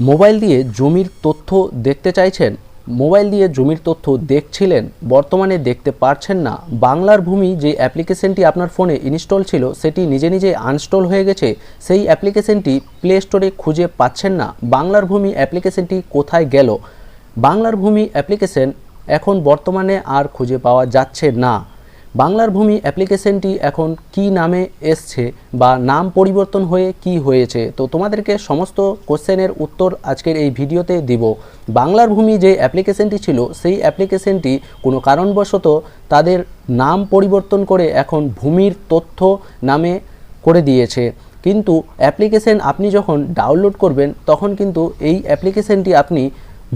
Mobile দিয়ে জমির তথ্য দেখতে চাইছেন, মোবাইল দিয়ে জমির তথ্য দেখছিলেন, বর্তমানে দেখতে পারছেন না। বাংলার ভূমি যে অ্যাপ্লিকেশনটি আপনার ফোনে ইনস্টল ছিল, সেটি নিজে নিজে আনস্টল হয়ে গেছে। সেই অ্যাপ্লিকেশনটি প্লে স্টোরে খুঁজে পাচ্ছেন না। বাংলার ভূমি অ্যাপ্লিকেশনটি কোথায় গেল? বাংলার ভূমি অ্যাপ্লিকেশন এখন বর্তমানে আর খুঁজে পাওয়া যাচ্ছে না। বাংলার ভূমি অ্যাপ্লিকেশনটি এখন কি নামে এসছে বা নাম পরিবর্তন হয়ে কি হয়েছে? তো তোমাদেরকে সমস্ত কোশ্চেনের উত্তর আজকের এই ভিডিওতে দিব। বাংলার ভূমি যে অ্যাপ্লিকেশনটি ছিল, সেই অ্যাপ্লিকেশনটি কোনো কারণবশত তাদের নাম পরিবর্তন করে এখন ভূমির তথ্য নামে করে দিয়েছে। কিন্তু অ্যাপ্লিকেশন আপনি যখন ডাউনলোড করবেন, তখন কিন্তু এই অ্যাপ্লিকেশনটি আপনি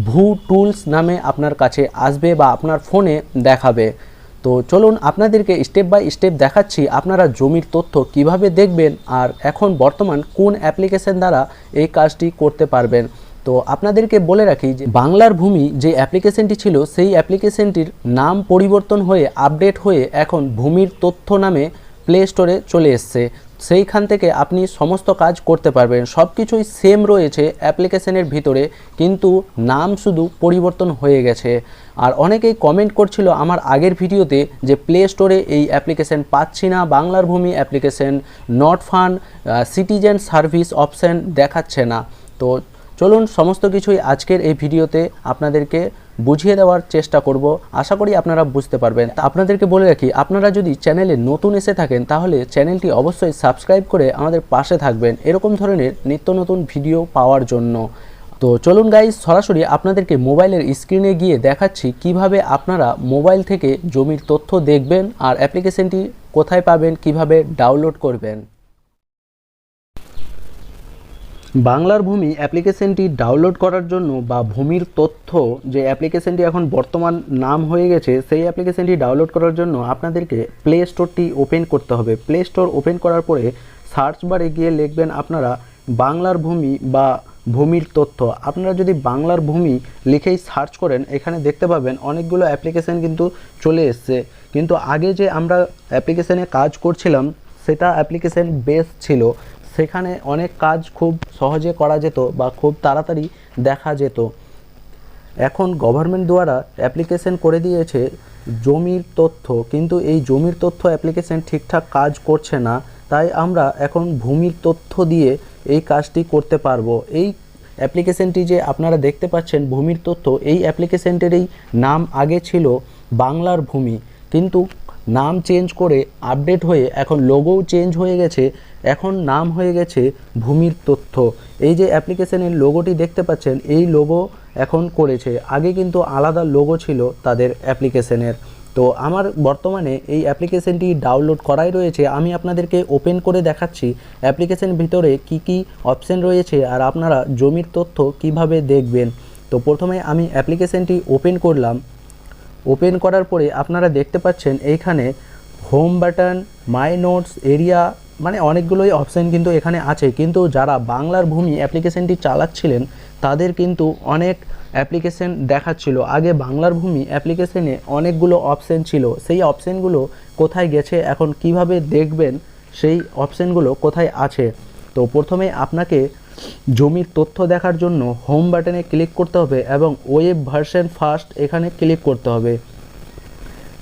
ভু টুলস নামে আপনার কাছে আসবে বা আপনার ফোনে দেখাবে। তো চলুন আপনাদেরকে স্টেপ বাই স্টেপ দেখাচ্ছি আপনারা জমির তথ্য কীভাবে দেখবেন আর এখন বর্তমান কোন অ্যাপ্লিকেশন দ্বারা এই কাজটি করতে পারবেন। তো আপনাদেরকে বলে রাখি যে বাংলার ভূমি যে অ্যাপ্লিকেশনটি ছিল, সেই অ্যাপ্লিকেশনটির নাম পরিবর্তন হয়ে আপডেট হয়ে এখন ভূমির তথ্য নামে প্লে স্টোরে চলে এসছে। সেইখান থেকে আপনি সমস্ত কাজ করতে পারবেন। সব কিছুই সেম রয়েছে অ্যাপ্লিকেশনের ভিতরে, কিন্তু নাম শুধু পরিবর্তন হয়ে গেছে। আর অনেকেই কমেন্ট করছিল আমার আগের ভিডিওতে যে প্লে স্টোরে এই অ্যাপ্লিকেশন পাচ্ছি না, বাংলার ভূমি application not fun citizen service option দেখাচ্ছে না। তো চলুন সমস্ত কিছুই আজকের এই ভিডিওতে আপনাদেরকে বুঝিয়ে দেওয়ার চেষ্টা করব। আশা করি আপনারা বুঝতে পারবেন। আপনাদেরকে বলে রাখি, আপনারা যদি চ্যানেলে নতুন এসে থাকেন, তাহলে চ্যানেলটি অবশ্যই সাবস্ক্রাইব করে আমাদের পাশে থাকবেন এরকম ধরনের নিত্য নতুন ভিডিও পাওয়ার জন্য। তো চলুন গাইজ সরাসরি আপনাদেরকে মোবাইলের স্ক্রিনে গিয়ে দেখাচ্ছি কীভাবে আপনারা মোবাইল থেকে জমির তথ্য দেখবেন আর অ্যাপ্লিকেশনটি কোথায় পাবেন, কীভাবে ডাউনলোড করবেন। বাংলার ভূমি অ্যাপ্লিকেশনটি ডাউনলোড করার জন্য বা ভূমির তথ্য যে অ্যাপ্লিকেশনটি এখন বর্তমান নাম হয়ে গেছে, সেই অ্যাপ্লিকেশনটি ডাউনলোড করার জন্য আপনাদেরকে প্লে স্টোরটি ওপেন করতে হবে। প্লে স্টোর ওপেন করার পরে সার্চ বারে গিয়ে লিখবেন আপনারা বাংলার ভূমি বা ভূমির তথ্য। আপনারা যদি বাংলার ভূমি লিখেই সার্চ করেন, এখানে দেখতে পাবেন অনেকগুলো অ্যাপ্লিকেশন কিন্তু চলে এসছে। কিন্তু আগে যে আমরা অ্যাপ্লিকেশানে কাজ করছিলাম, সেটা অ্যাপ্লিকেশন বেস ছিল। সেখানে অনেক কাজ খুব সহজে করা যেত বা খুব তাড়াতাড়ি দেখা যেত। এখন গভর্নমেন্ট দ্বারা অ্যাপ্লিকেশন করে দিয়েছে জমির তথ্য, কিন্তু এই জমির তথ্য অ্যাপ্লিকেশন ঠিকঠাক কাজ করছে না, তাই আমরা এখন ভূমির তথ্য দিয়ে এই কাজটি করতে পারব। এই অ্যাপ্লিকেশনটি যে আপনারা দেখতে পাচ্ছেন ভূমির তথ্য, এই অ্যাপ্লিকেশনটিরই নাম আগে ছিল বাংলার ভূমি। কিন্তু নাম চেঞ্জ করে আপডেট হয়ে এখন লোগোও চেঞ্জ হয়ে গেছে। এখন নাম হয়ে গেছে ভূমির তথ্য। এই যে অ্যাপ্লিকেশনের লোগোটি দেখতে পাচ্ছেন, এই লোগো এখন করেছে। আগে কিন্তু আলাদা লোগো ছিল তাদের অ্যাপ্লিকেশনের তো আমার বর্তমানে এই অ্যাপ্লিকেশনটি ডাউনলোড করাই রয়েছে। আমি আপনাদেরকে ওপেন করে দেখাচ্ছি অ্যাপ্লিকেশন ভিতরে কি কি অপশন রয়েছে আর আপনারা জমির তথ্য কীভাবে দেখবেন। তো প্রথমে আমি অ্যাপ্লিকেশনটি ওপেন করলাম। ওপেন করার পরে আপনারা দেখতে পাচ্ছেন এইখানে home button, my notes, area মানে অনেকগুলোই অপশান কিন্তু এখানে আছে। কিন্তু যারা বাংলার ভূমি অ্যাপ্লিকেশনটি চালাচ্ছিলেন, তাদের কিন্তু অনেক অ্যাপ্লিকেশন দেখাচ্ছিল। আগে বাংলার ভূমি অ্যাপ্লিকেশানে অনেকগুলো অপশান ছিল। সেই অপশানগুলো কোথায় গেছে, এখন কীভাবে দেখবেন, সেই অপশানগুলো কোথায় আছে? তো প্রথমে আপনাকে জমির তথ্য দেখার জন্য হোম বাটনে ক্লিক করতে হবে এবং ওয়েব ভার্সন ফার্স্ট এখানে ক্লিক করতে হবে।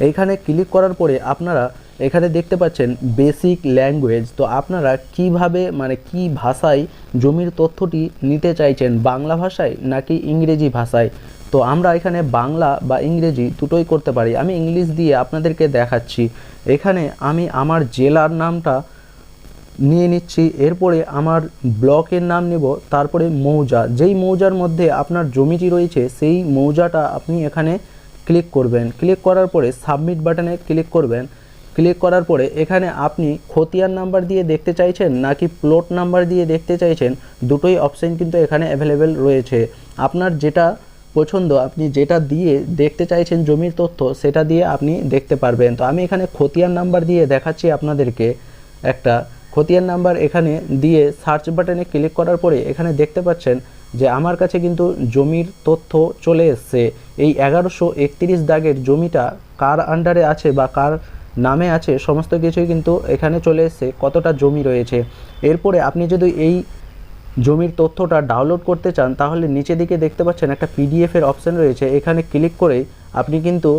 এইখানে ক্লিক করার পরে আপনারা এখানে দেখতে পাচ্ছেন বেসিক ল্যাঙ্গুয়েজ তো আপনারা কীভাবে মানে কি ভাষায় জমির তথ্যটি নিতে চাইছেন, বাংলা ভাষায় নাকি ইংরেজি ভাষায়? তো আমরা এখানে বাংলা বা ইংরেজি দুটোই করতে পারি। আমি ইংলিশ দিয়ে আপনাদেরকে দেখাচ্ছি। এখানে আমি আমার জেলার নামটা নিয়ে নিচ্ছি। এরপরে আমার ব্লকের নাম নেব, তারপরে মৌজা। যেই মৌজার মধ্যে আপনার জমিটি রয়েছে, সেই মৌজাটা আপনি এখানে ক্লিক করবেন। ক্লিক করার পরে সাবমিট বাটনে ক্লিক করবেন। ক্লিক করার পরে এখানে আপনি খতিয়ান নাম্বার দিয়ে দেখতে চাইছেন নাকি প্লট নাম্বার দিয়ে দেখতে চাইছেন, দুটোই অপশান কিন্তু এখানে অ্যাভেলেবেল রয়েছে। আপনার যেটা পছন্দ, আপনি যেটা দিয়ে দেখতে চাইছেন জমির তথ্য, সেটা দিয়ে আপনি দেখতে পারবেন। তো আমি এখানে খতিয়ান নাম্বার দিয়ে দেখাচ্ছি আপনাদেরকে একটা। খতিয়ান নাম্বার এখানে দিয়ে সার্চ বাটনে ক্লিক করার পরে এখানে দেখতে পাচ্ছেন যে আমার কাছে কিন্তু জমির তথ্য চলে এসছে। এই এগারোশো একত্রিশ দাগের জমিটা কার আন্ডারে আছে বা কার নামে আছে, সমস্ত কিছুই কিন্তু এখানে চলে এসছে, কতটা জমি রয়েছে। এরপরে আপনি যদি এই জমির তথ্যটা ডাউনলোড করতে চান, তাহলে নিচে দিকে দেখতে পাচ্ছেন একটা পিডিএফের অপশান রয়েছে। এখানে ক্লিক করেই আপনি কিন্তু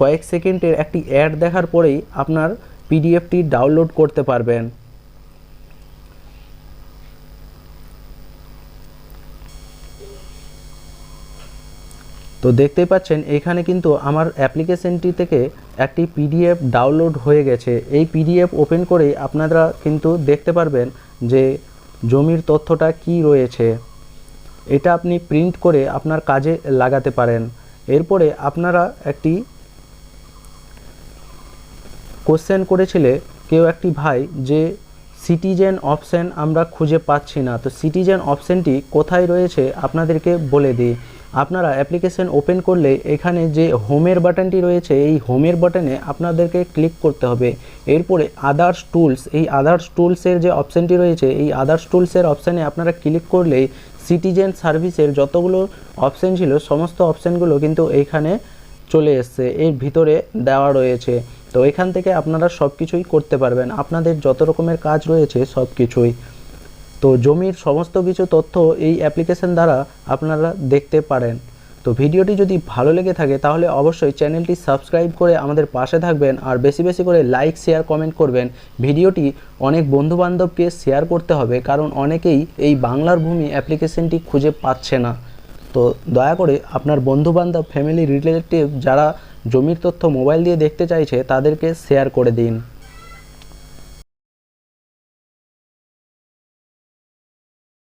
কয়েক সেকেন্ডের একটি অ্যাড দেখার পরেই আপনার পিডিএফটি ডাউনলোড করতে পারবেন। তো দেখতেই পাচ্ছেন, এখানে কিন্তু আমার অ্যাপ্লিকেশনটি থেকে একটি পিডিএফ ডাউনলোড হয়ে গেছে। এই পিডিএফ ওপেন করেই আপনারা কিন্তু দেখতে পারবেন যে জমির তথ্যটা কি রয়েছে। এটা আপনি প্রিন্ট করে আপনার কাজে লাগাতে পারেন। এরপরে আপনারা একটি কোশ্চেন করেছিলে কেউ একটি ভাই যে সিটিজেন অপশান আমরা খুঁজে পাচ্ছি না। তো সিটিজেন অপশানটি কোথায় রয়েছে আপনাদেরকে বলে দিই। আপনারা অ্যাপ্লিকেশন ওপেন করলে এখানে যে হোমের বাটনটি রয়েছে, এই হোমের বাটনে আপনাদেরকে ক্লিক করতে হবে। এরপরে আদার্স টুলস এই আদার্স টুলসের যে অপশানটি রয়েছে, এই আদার্স টুলসের অপশানে আপনারা ক্লিক করলেই সিটিজেন সার্ভিসের যতগুলো অপশান ছিল, সমস্ত অপশানগুলো কিন্তু এইখানে চলে এসছে, এর ভিতরে দেওয়া রয়েছে। তো এখান থেকে আপনারা সব কিছুই করতে পারবেন। আপনাদের যত রকমের কাজ রয়েছে সব কিছুই তো জমির সমস্ত কিছু তথ্য এই অ্যাপ্লিকেশন দ্বারা আপনারা দেখতে পারেন। তো ভিডিওটি যদি ভালো লেগে থাকে, তাহলে অবশ্যই চ্যানেলটি সাবস্ক্রাইব করে আমাদের পাশে থাকবেন আর বেশি বেশি করে লাইক শেয়ার কমেন্ট করবেন। ভিডিওটি অনেক বন্ধুবান্ধবকে শেয়ার করতে হবে, কারণ অনেকেই এই বাংলার ভূমি অ্যাপ্লিকেশনটি খুঁজে পাচ্ছে না। তো দয়া করে আপনার বন্ধুবান্ধব ফ্যামিলি রিলেটিভ যারা জমির তথ্য মোবাইল দিয়ে দেখতে চাইছে, তাদেরকে শেয়ার করে দিন।